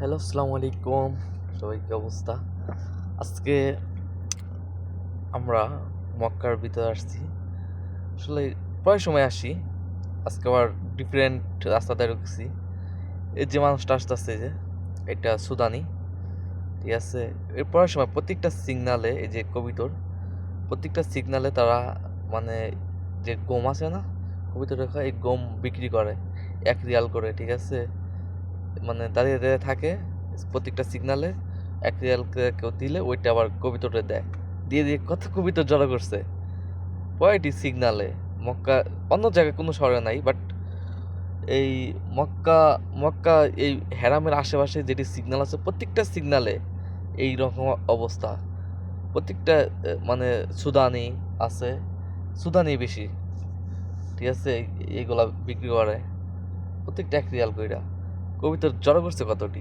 Hello, আসসালামু আলাইকুম। সবাই কি অবস্থা? আজকে আমরা মক্কার ভিতরে আসছি। আসলে প্রায় সময় আসি। আজকে আবার ডিফারেন্ট রাস্তাতে ঢুকছি। এই যে মানুষটা আসতে আসতেছে যে এটা সুদানি। ঠিক আছে? এর প্রায় সময় প্রত্যেকটা সিগনালে এই যে কবিতর, প্রত্যেকটা সিগনালে তারা মানে যে গম আছে না কবিতর রেখা এই গম বিক্রি করে, এক রিয়াল করে, ঠিক আছে? মানে দাঁড়িয়ে দাঁড়িয়ে থাকে প্রত্যেকটা সিগনালে এক রিয়াল কেউ দিলে ওইটা আবার কবিতরে দেয়। দিয়ে দিয়ে কত কবিতর জড়ো করছে। কয়টি সিগনালে মক্কা, অন্য জায়গায় কোনো শহরে নাই বাট এই মক্কা মক্কা এই হেরামের আশেপাশে যেটি সিগনাল আছে, প্রত্যেকটা সিগনালে এই রকম অবস্থা। প্রত্যেকটা মানে সুদানি আছে। সুদানি বেশি। ঠিক আছে? এইগুলা বিক্রি করে। প্রত্যেকটা এক রিয়াল কইরা। কবিতার জড়ো কতটি?